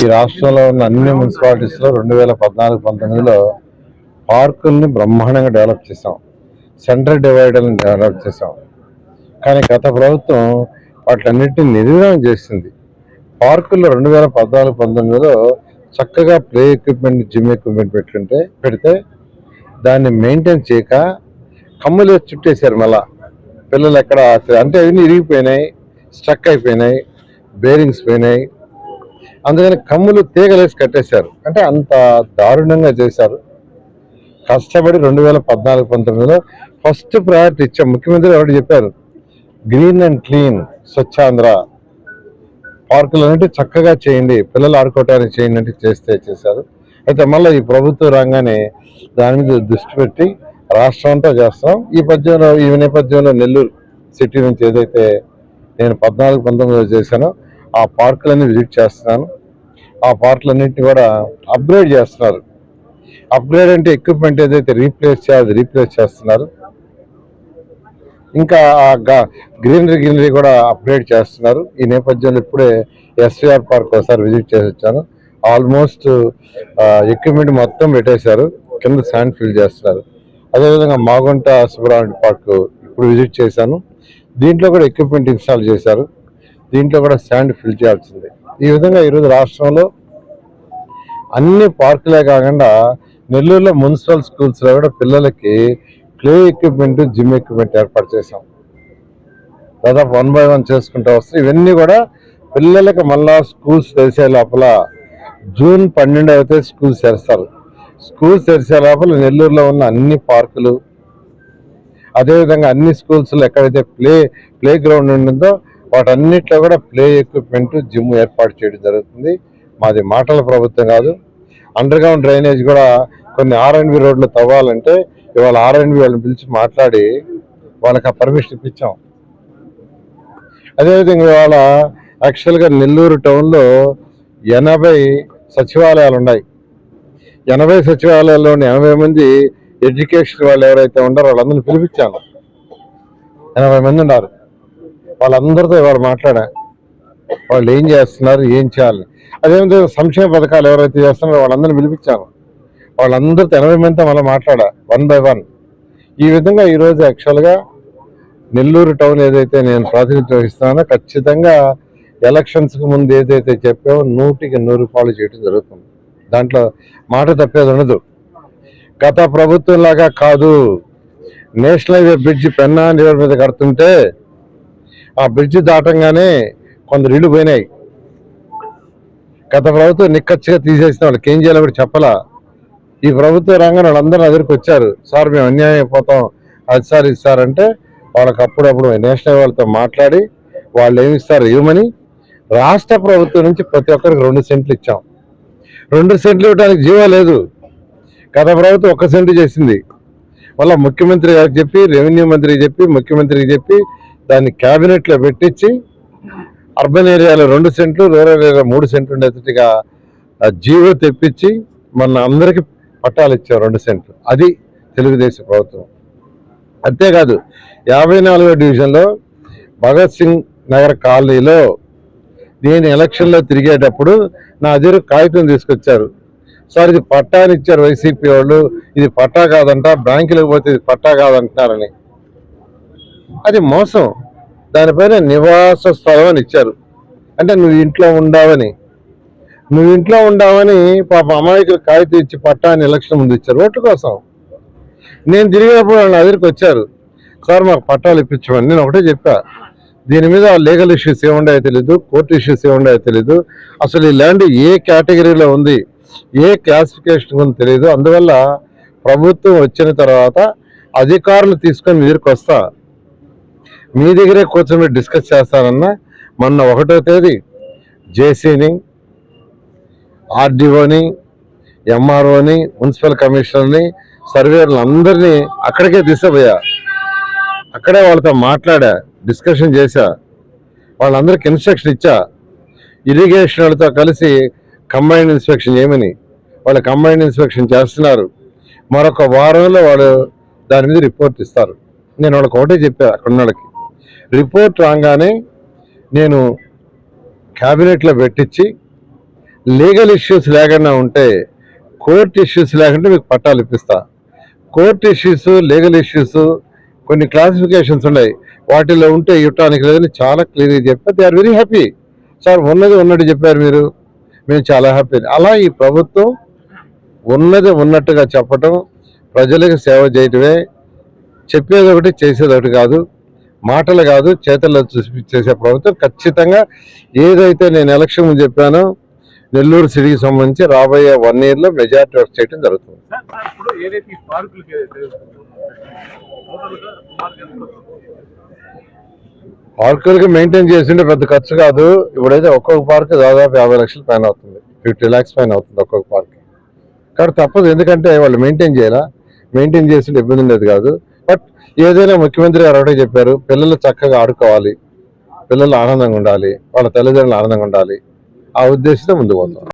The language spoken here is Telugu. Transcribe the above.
ఈ రాష్ట్రంలో ఉన్న అన్ని మున్సిపాలిటీస్లో రెండు వేల పద్నాలుగు పంతొమ్మిదిలో పార్కుల్ని బ్రహ్మాండంగా డెవలప్ చేసాం సెంటర్ డివైడర్ని డెవలప్ చేసాం కానీ గత ప్రభుత్వం వాటిలన్నింటినీ నిర్వహణ చేసింది. పార్కుల్లో రెండు వేల పద్నాలుగు పంతొమ్మిదిలో చక్కగా ప్లే ఎక్విప్మెంట్ జిమ్ ఎక్విప్మెంట్ పెట్టుంటే పెడితే దాన్ని మెయింటైన్ చేయక కమ్ములు వేసి చుట్టేశారు మళ్ళా. పిల్లలు ఎక్కడ అంటే అవన్నీ ఇరిగిపోయినాయి స్ట్రక్ అయిపోయినాయి బేరింగ్స్ పోయినాయి అందుకని కమ్ములు తీగలేసి కట్టేశారు. అంటే అంత దారుణంగా చేశారు. కష్టపడి రెండు వేల పద్నాలుగు పంతొమ్మిదిలో ఫస్ట్ ప్రయారిటీ ఇచ్చాం ముఖ్యమంత్రి ఎవరు చెప్పారు. Green and clean Swachh Andhra. పార్కులు అనేవి చక్కగా చేయండి పిల్లలు ఆడుకోవటానికి చేయండి అంటే చేస్తే చేశారు. అయితే మళ్ళీ ఈ ప్రభుత్వ రంగాన్ని దాని మీద దృష్టి పెట్టి రాష్ట్రం అంతా చేస్తాం. ఈ పద్యంలో ఈ నేపథ్యంలో నెల్లూరు సిటీ నుంచి ఏదైతే నేను పద్నాలుగు పంతొమ్మిదిలో చేశానో ఆ పార్కులన్నీ విజిట్ చేస్తున్నాను. ఆ పార్ట్లన్నింటినీ కూడా అప్గ్రేడ్ చేస్తున్నారు. అప్గ్రేడ్ అంటే ఎక్విప్మెంట్ ఏదైతే రీప్లేస్ చేయాలి రీప్లేస్ చేస్తున్నారు. ఇంకా ఆ గ్రీనరీ గ్రీనరీ కూడా అప్గ్రేడ్ చేస్తున్నారు. ఈ నేపథ్యంలో ఇప్పుడే ఎస్విఆర్ పార్క్ ఒకసారి విజిట్ చేసి వచ్చాను. ఆల్మోస్ట్ ఎక్విప్మెంట్ మొత్తం పెట్టేశారు. కింద శాండ్ ఫిల్ చేస్తున్నారు. అదేవిధంగా మాగుంట సుబ్రహ్మణ్య పార్క్ ఇప్పుడు విజిట్ చేశాను. దీంట్లో కూడా ఎక్విప్మెంట్ ఇన్స్టాల్ చేశారు. దీంట్లో కూడా శాండ్ ఫిల్ చేయాల్సిందే. ఈ విధంగా ఈరోజు రాష్ట్రంలో అన్ని పార్కులే కాకుండా నెల్లూరులో మున్సిపల్ స్కూల్స్లో కూడా పిల్లలకి ప్లే ఎక్విప్మెంట్ జిమ్ ఎక్విప్మెంట్ ఏర్పాటు చేశాం. దాదాపు వన్ బై వన్ చేసుకుంటూ వస్తే ఇవన్నీ కూడా పిల్లలకి మళ్ళా స్కూల్స్ తెరిసే లోపల జూన్ పన్నెండు అయితే స్కూల్స్ తెరుస్తారు. స్కూల్స్ తెరిసే లోపల నెల్లూరులో ఉన్న అన్ని పార్కులు అదేవిధంగా అన్ని స్కూల్స్లో ఎక్కడైతే ప్లే ప్లే గ్రౌండ్ ఉంటుందో వాటన్నిటిలో కూడా ప్లే ఎక్విప్మెంట్ జిమ్ ఏర్పాటు చేయడం జరుగుతుంది. మాది మాటల ప్రభుత్వం కాదు. అండర్ గ్రౌండ్ డ్రైనేజ్ కూడా కొన్ని ఆర్ఎన్బి రోడ్లు తవ్వాలంటే ఇవాళ ఆర్ఎన్బి వాళ్ళని పిలిచి మాట్లాడి వాళ్ళకి ఆ పర్మిషన్ ఇప్పించాం. అదేవిధంగా ఇవాళ యాక్చువల్గా నెల్లూరు టౌన్లో ఎనభై సచివాలయాలు ఉన్నాయి. ఎనభై సచివాలయాల్లోని ఎనభై మంది ఎడ్యుకేషన్ వాళ్ళు ఎవరైతే ఉన్నారో వాళ్ళందరినీ పిలిపించాను. ఎనభై మంది ఉన్నారు. వాళ్ళందరితో ఎవరు మాట్లాడా. వాళ్ళు ఏం చేస్తున్నారు ఏం చేయాలి? అదేవిధంగా సంక్షేమ పథకాలు ఎవరైతే చేస్తున్నారో వాళ్ళందరినీ పిలిపించాను. వాళ్ళందరితో ఎనభై మందితో మళ్ళీ మాట్లాడా వన్ బై వన్. ఈ విధంగా ఈరోజు యాక్చువల్గా నెల్లూరు టౌన్ ఏదైతే నేను ప్రాతినిధ్యం వహిస్తానో ఖచ్చితంగా ఎలక్షన్స్కి ముందు ఏదైతే చెప్పామో నూటికి నూరు రూపాయలు చేయడం జరుగుతుంది. దాంట్లో మాట తప్పేది ఉండదు. గత ప్రభుత్వం లాగా కాదు. National highway bridge Penna river మీద కడుతుంటే ఆ బ్రిడ్జ్ దాటంగానే కొందరు ఇళ్ళు పోయినాయి. గత ప్రభుత్వం నిక్కచ్చిగా తీసేసిన వాళ్ళకి ఏం చేయాలో కూడా చెప్పలా. ఈ ప్రభుత్వ రంగం వాళ్ళందరూ ఎదురుకు వచ్చారు. సార్ మేము అన్యాయం అయిపోతాం. అది సార్ ఇది సార్ అంటే వాళ్ళకి అప్పుడప్పుడు నేషనల్ వాళ్ళతో మాట్లాడి వాళ్ళు ఏమి ఇస్తారు ఇవ్వమని రాష్ట్ర ప్రభుత్వం నుంచి ప్రతి ఒక్కరికి రెండు సెంట్లు ఇచ్చాం. రెండు సెంట్లు ఇవ్వడానికి జీవో లేదు. గత ప్రభుత్వం ఒక్క సెంటు చేసింది. మళ్ళీ ముఖ్యమంత్రి గారికి చెప్పి రెవెన్యూ మంత్రికి చెప్పి ముఖ్యమంత్రికి చెప్పి దాన్ని క్యాబినెట్లో పెట్టించి అర్బన్ ఏరియాలో రెండు సెంట్లు రూరల్ ఏరియా మూడు సెంట్లు ఉండేటట్టుగా జీవో తెప్పించి మన అందరికి పట్టాలు ఇచ్చాం రెండు సెంట్లు. అది తెలుగుదేశం ప్రభుత్వం. అంతేకాదు యాభై నాలుగో డివిజన్లో భగత్ సింగ్ నగర్ కాలనీలో నేను ఎలక్షన్లో తిరిగేటప్పుడు నా దగ్గర కాగితం తీసుకొచ్చారు. సార్ ఇది పట్టా అని ఇచ్చారు వైసీపీ వాళ్ళు. ఇది పట్టా కాదంట బ్యాంకులకు పోతే ఇది పట్టా కాదంటున్నారని. అది మోసం. దానిపైన నివాస స్థలం అని ఇచ్చారు. అంటే నువ్వు ఇంట్లో ఉండావని. నువ్వు ఇంట్లో ఉండావని పాప అమాయకులు కాగితం ఇచ్చి పట్టా అని ఎలక్షన్ ముందు ఇచ్చారు. ఓట్ల కోసం. నేను తిరిగినప్పుడు వాళ్ళు దగ్గరికి వచ్చారు. సార్ మాకు పట్టాలు ఇప్పించమని. నేను ఒకటే చెప్పా. దీని మీద లీగల్ ఇష్యూస్ ఏముండాయో తెలీదు. కోర్టు ఇష్యూస్ ఏముండాయో తెలీదు. అసలు ఈ ల్యాండ్ ఏ కేటగిరీలో ఉంది? ఏ క్లాసిఫికేషన్ ఉంది తెలియదు అందువల్ల ప్రభుత్వం వచ్చిన తర్వాత అధికారులు తీసుకొని ఎదురుకొస్తా మీ దగ్గరే కూర్చొని డిస్కస్ చేస్తానన్నా మొన్న ఒకటో తేదీ జేసీని ఆర్డీఓని ఎంఆర్ఓని మున్సిపల్ కమిషనర్ని సర్వేర్లు అందరినీ అక్కడికే తీసుకుపోయా. అక్కడే వాళ్ళతో మాట్లాడా డిస్కషన్ చేశా. వాళ్ళందరికి ఇన్స్ట్రక్షన్ ఇచ్చా. ఇరిగేషన్ వాళ్ళతో కలిసి కంబైన్డ్ ఇన్స్పెక్షన్ చేయమని వాళ్ళు కంబైన్డ్ ఇన్స్పెక్షన్ చేస్తున్నారు. మరొక వారంలో వాళ్ళు దాని మీద రిపోర్ట్ ఇస్తారు. నేను వాళ్ళకి ఒకటే చెప్పాను అక్కడ వాళ్ళకి రిపోర్ట్ రాగానే నేను క్యాబినెట్లో పెట్టించి లీగల్ ఇష్యూస్ లేకుండా ఉంటే కోర్ట్ ఇష్యూస్ లేకుండా మీకు పట్టాలు ఇప్పిస్తా. కోర్ట్ ఇష్యూస్ లీగల్ ఇష్యూస్ కొన్ని క్లాసిఫికేషన్స్ ఉన్నాయి. వాటిలో ఉంటే ఇవ్వటానికి లేదని చాలా క్లియర్గా చెప్పారు. They are very happy sir ఉన్నది ఉన్నట్టు చెప్పారు మీరు. మేము చాలా హ్యాపీ అలా ఈ ప్రభుత్వం ఉన్నది ఉన్నట్టుగా చెప్పటం ప్రజలకు సేవ చేయటమే. చెప్పేది ఒకటి చేసేది ఒకటి కాదు. మాటలు కాదు చేతల్లో చూసి చేసే ప్రభుత్వం ఖచ్చితంగా ఏదైతే నేను ఎలక్షన్ ముందు చెప్పానో నెల్లూరు సిటీకి సంబంధించి రాబోయే వన్ ఇయర్లో మెజార్టీ వర్క్ చేయడం జరుగుతుంది. పార్కులకి మెయింటైన్ చేసింటే పెద్ద ఖర్చు కాదు. ఇప్పుడైతే ఒక్కొక్క పార్క్ దాదాపు యాభై లక్షల పైన అవుతుంది. ఫిఫ్టీ ల్యాక్స్ పైన అవుతుంది ఒక్కొక్క పార్క్. కానీ తప్పదు ఎందుకంటే వాళ్ళు మెయింటైన్ చేయాలా? మెయింటైన్ చేసింటే ఇబ్బంది ఉండేది కాదు. ఏదైనా ముఖ్యమంత్రి గారు ఒకటే చెప్పారు పిల్లలు చక్కగా ఆడుకోవాలి పిల్లలు ఆనందంగా ఉండాలి వాళ్ళ తల్లిదండ్రులు ఆనందంగా ఉండాలి. ఆ ఉద్దేశంతో ముందుకు పోతాం